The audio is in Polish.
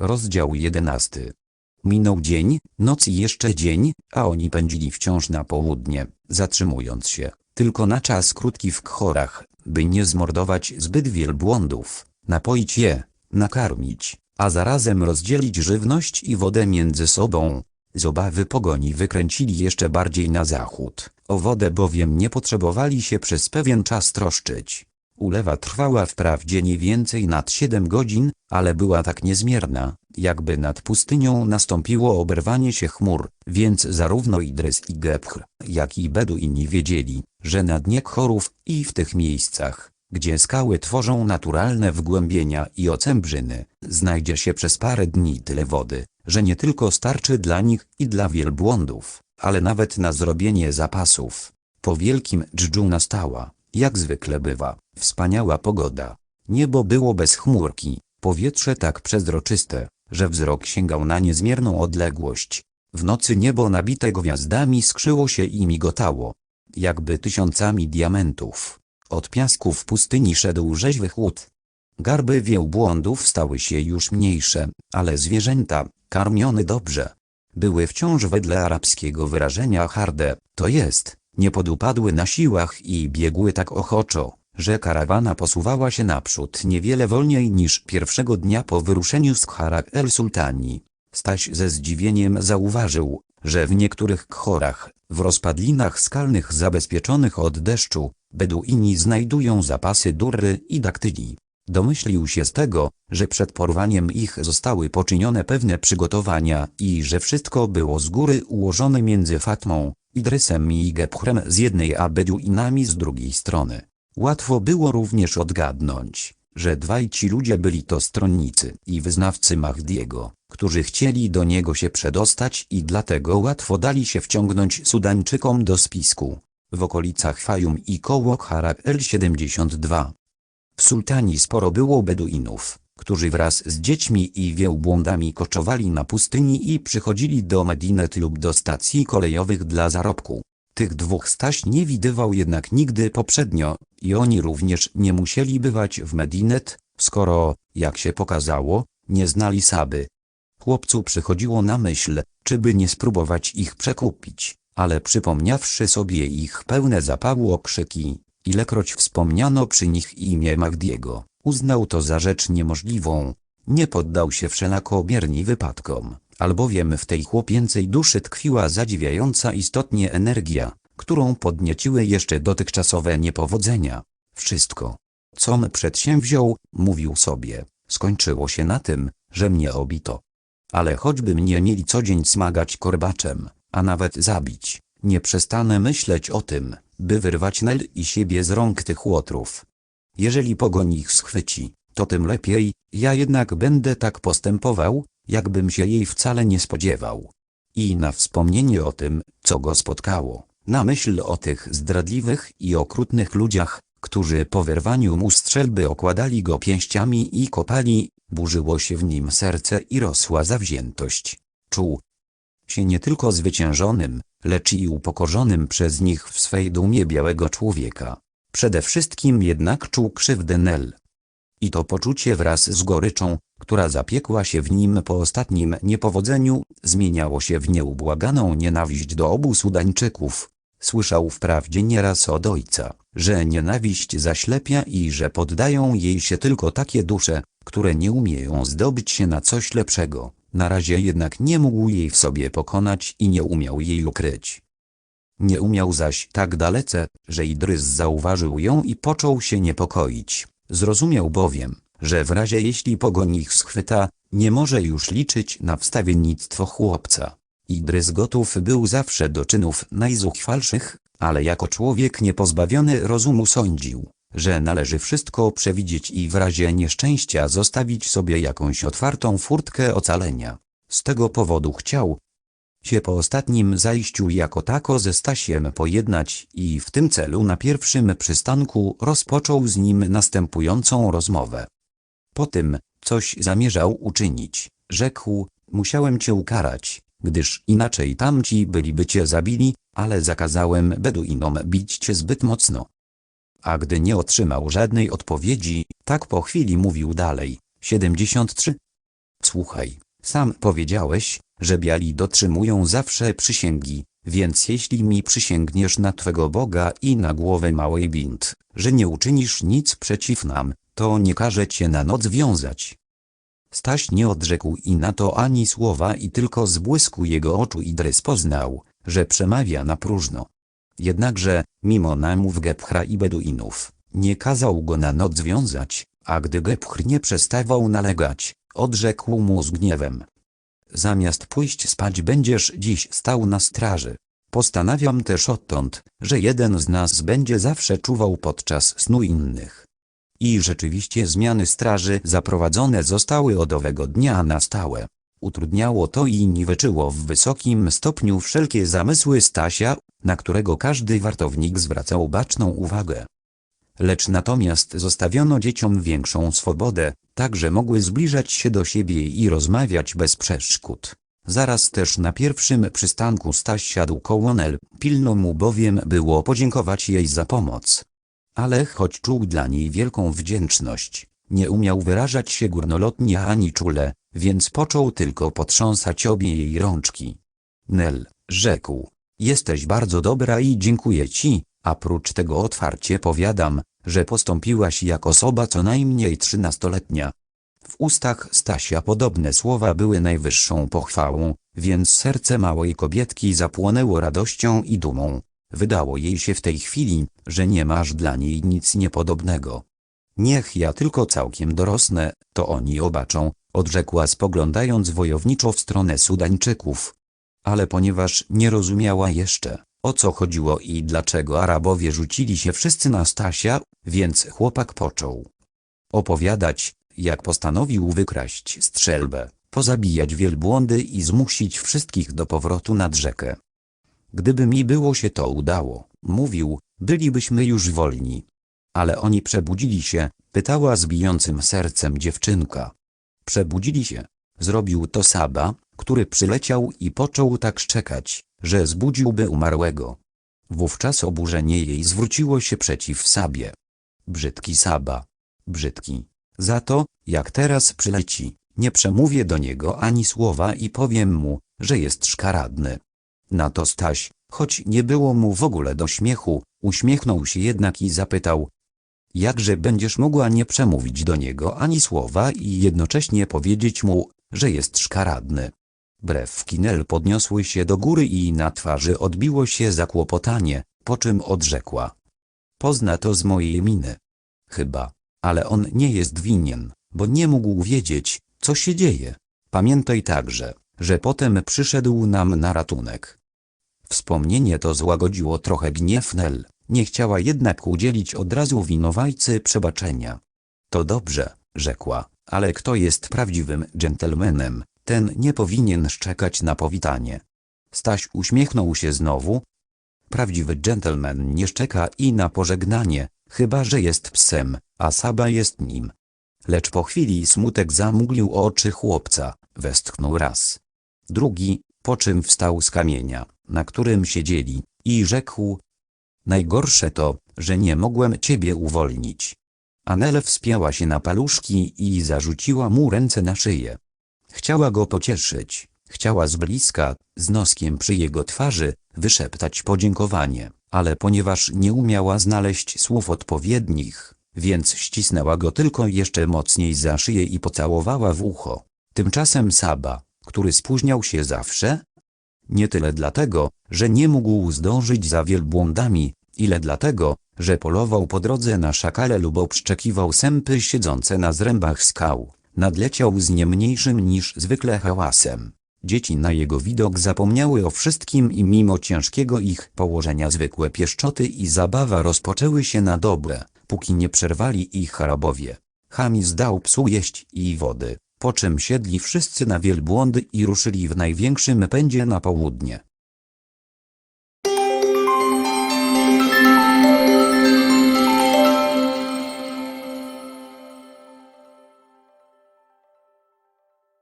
Rozdział 11. Minął dzień, noc i jeszcze dzień, a oni pędzili wciąż na południe, zatrzymując się, tylko na czas krótki w kchorach, by nie zmordować zbyt wielbłądów, napoić je, nakarmić, a zarazem rozdzielić żywność i wodę między sobą. Z obawy pogoni wykręcili jeszcze bardziej na zachód, o wodę bowiem nie potrzebowali się przez pewien czas troszczyć. Ulewa trwała wprawdzie nie więcej nad siedem godzin, ale była tak niezmierna, jakby nad pustynią nastąpiło oberwanie się chmur, więc zarówno Idrys i Gepchr, jak i Beduini wiedzieli, że na dnie chorów i w tych miejscach, gdzie skały tworzą naturalne wgłębienia i ocębrzyny, znajdzie się przez parę dni tyle wody, że nie tylko starczy dla nich i dla wielbłądów, ale nawet na zrobienie zapasów. Po wielkim dżdżu nastała, jak zwykle bywa, wspaniała pogoda. Niebo było bez chmurki, powietrze tak przezroczyste, że wzrok sięgał na niezmierną odległość. W nocy niebo nabite gwiazdami skrzyło się i migotało, jakby tysiącami diamentów. Od piasków pustyni szedł rzeźwy chłód. Garby wielbłądów stały się już mniejsze, ale zwierzęta, karmione dobrze, były wciąż wedle arabskiego wyrażenia harde, to jest, nie podupadły na siłach i biegły tak ochoczo, że karawana posuwała się naprzód niewiele wolniej niż pierwszego dnia po wyruszeniu z Kharak el-Sultani. Staś ze zdziwieniem zauważył, że w niektórych chorach, w rozpadlinach skalnych zabezpieczonych od deszczu, Beduini znajdują zapasy durry i daktyli. Domyślił się z tego, że przed porwaniem ich zostały poczynione pewne przygotowania i że wszystko było z góry ułożone między Fatmą, Idrysem i Gepchrem z jednej a Beduinami z drugiej strony. Łatwo było również odgadnąć, że dwaj ci ludzie byli to stronnicy i wyznawcy Mahdiego, którzy chcieli do niego się przedostać i dlatego łatwo dali się wciągnąć Sudańczykom do spisku. W okolicach Fajum i koło Harak el-72. W Sultanii sporo było Beduinów, którzy wraz z dziećmi i wielbłądami koczowali na pustyni i przychodzili do Medinet lub do stacji kolejowych dla zarobku. Tych dwóch Staś nie widywał jednak nigdy poprzednio i oni również nie musieli bywać w Medinet, skoro, jak się pokazało, nie znali Saby. Chłopcu przychodziło na myśl, czy by nie spróbować ich przekupić, ale przypomniawszy sobie ich pełne zapału okrzyki, ilekroć wspomniano przy nich imię Magdiego, uznał to za rzecz niemożliwą. Nie poddał się wszelako bierni wypadkom, albowiem w tej chłopięcej duszy tkwiła zadziwiająca istotnie energia, którą podnieciły jeszcze dotychczasowe niepowodzenia. Wszystko, com przedsięwziął, mówił sobie, skończyło się na tym, że mnie obito. Ale choćby mnie mieli co dzień smagać korbaczem, a nawet zabić, nie przestanę myśleć o tym, by wyrwać Nel i siebie z rąk tych łotrów. Jeżeli pogoń ich schwyci, to tym lepiej, ja jednak będę tak postępował, jakbym się jej wcale nie spodziewał. I na wspomnienie o tym, co go spotkało, na myśl o tych zdradliwych i okrutnych ludziach, którzy po wyrwaniu mu strzelby okładali go pięściami i kopali, burzyło się w nim serce i rosła zawziętość. Czuł się nie tylko zwyciężonym, lecz i upokorzonym przez nich w swej dumie białego człowieka. Przede wszystkim jednak czuł krzywdę Nel. I to poczucie wraz z goryczą, która zapiekła się w nim po ostatnim niepowodzeniu, zmieniało się w nieubłaganą nienawiść do obu Sudańczyków. Słyszał wprawdzie nieraz od ojca, że nienawiść zaślepia i że poddają jej się tylko takie dusze, które nie umieją zdobyć się na coś lepszego. Na razie jednak nie mógł jej w sobie pokonać i nie umiał jej ukryć. Nie umiał zaś tak dalece, że Idrys zauważył ją i począł się niepokoić. Zrozumiał bowiem, że w razie jeśli pogoń ich schwyta, nie może już liczyć na wstawiennictwo chłopca. Idrys gotów był zawsze do czynów najzuchwalszych, ale jako człowiek niepozbawiony rozumu sądził, że należy wszystko przewidzieć i w razie nieszczęścia zostawić sobie jakąś otwartą furtkę ocalenia. Z tego powodu chciał się po ostatnim zajściu jako tako ze Stasiem pojednać i w tym celu na pierwszym przystanku rozpoczął z nim następującą rozmowę. Po tym, coś zamierzał uczynić, rzekł, musiałem cię ukarać, gdyż inaczej tamci byliby cię zabili, ale zakazałem Beduinom bić cię zbyt mocno. A gdy nie otrzymał żadnej odpowiedzi, tak po chwili mówił dalej. 73. Słuchaj, sam powiedziałeś, że biali dotrzymują zawsze przysięgi, więc jeśli mi przysięgniesz na Twego Boga i na głowę małej bint, że nie uczynisz nic przeciw nam, to nie każę Cię na noc wiązać. Staś nie odrzekł i na to ani słowa i tylko z błysku jego oczu Idrys poznał, że przemawia na próżno. Jednakże, mimo namów Gepchra i Beduinów, nie kazał go na noc wiązać, a gdy Gepchr nie przestawał nalegać, odrzekł mu z gniewem. Zamiast pójść spać będziesz dziś stał na straży. Postanawiam też odtąd, że jeden z nas będzie zawsze czuwał podczas snu innych. I rzeczywiście zmiany straży zaprowadzone zostały od owego dnia na stałe. Utrudniało to i niweczyło w wysokim stopniu wszelkie zamysły Stasia, na którego każdy wartownik zwracał baczną uwagę. Lecz natomiast zostawiono dzieciom większą swobodę, tak że mogły zbliżać się do siebie i rozmawiać bez przeszkód. Zaraz też na pierwszym przystanku Staś siadł koło Nel, pilno mu bowiem było podziękować jej za pomoc. Ale choć czuł dla niej wielką wdzięczność, nie umiał wyrażać się górnolotnie ani czule, więc począł tylko potrząsać obie jej rączki. Nel, rzekł, jesteś bardzo dobra i dziękuję ci, a prócz tego otwarcie powiadam, że postąpiłaś jak osoba co najmniej trzynastoletnia. W ustach Stasia podobne słowa były najwyższą pochwałą, więc serce małej kobietki zapłonęło radością i dumą. Wydało jej się w tej chwili, że nie masz dla niej nic niepodobnego. Niech ja tylko całkiem dorosnę, to oni obaczą, odrzekła spoglądając wojowniczo w stronę Sudańczyków. Ale ponieważ nie rozumiała jeszcze, o co chodziło i dlaczego Arabowie rzucili się wszyscy na Stasia, więc chłopak począł opowiadać, jak postanowił wykraść strzelbę, pozabijać wielbłądy i zmusić wszystkich do powrotu nad rzekę. Gdyby mi było się to udało, mówił, bylibyśmy już wolni. Ale oni przebudzili się, pytała z bijącym sercem dziewczynka. Przebudzili się. Zrobił to Saba, który przyleciał i począł tak szczekać, że zbudziłby umarłego. Wówczas oburzenie jej zwróciło się przeciw Sabie. Brzydki Saba. Brzydki. Za to, jak teraz przyleci, nie przemówię do niego ani słowa i powiem mu, że jest szkaradny. Na to Staś, choć nie było mu w ogóle do śmiechu, uśmiechnął się jednak i zapytał, jakże będziesz mogła nie przemówić do niego ani słowa i jednocześnie powiedzieć mu, że jest szkaradny. Brew Kinel podniosły się do góry i na twarzy odbiło się zakłopotanie, po czym odrzekła. Pozna to z mojej miny. Chyba, ale on nie jest winien, bo nie mógł wiedzieć, co się dzieje. Pamiętaj także, że potem przyszedł nam na ratunek. Wspomnienie to złagodziło trochę gniew Nel, nie chciała jednak udzielić od razu winowajcy przebaczenia. To dobrze, rzekła, ale kto jest prawdziwym dżentelmenem, ten nie powinien szczekać na powitanie. Staś uśmiechnął się znowu. Prawdziwy dżentelmen nie szczeka i na pożegnanie, chyba że jest psem, a Saba jest nim. Lecz po chwili smutek zamóglił oczy chłopca, westchnął raz. Drugi, po czym wstał z kamienia, na którym siedzieli, i rzekł. Najgorsze to, że nie mogłem ciebie uwolnić. Anel wspięła się na paluszki i zarzuciła mu ręce na szyję. Chciała go pocieszyć, chciała z bliska, z noskiem przy jego twarzy, wyszeptać podziękowanie, ale ponieważ nie umiała znaleźć słów odpowiednich, więc ścisnęła go tylko jeszcze mocniej za szyję i pocałowała w ucho. Tymczasem Saba, który spóźniał się zawsze, nie tyle dlatego, że nie mógł zdążyć za wielbłądami, ile dlatego, że polował po drodze na szakale lub obszczekiwał sępy siedzące na zrębach skał, nadleciał z nie mniejszym niż zwykle hałasem. Dzieci na jego widok zapomniały o wszystkim i mimo ciężkiego ich położenia zwykłe pieszczoty i zabawa rozpoczęły się na dobre, póki nie przerwali ich Arabowie. Hamis dał psu jeść i wody, po czym siedli wszyscy na wielbłądy i ruszyli w największym pędzie na południe.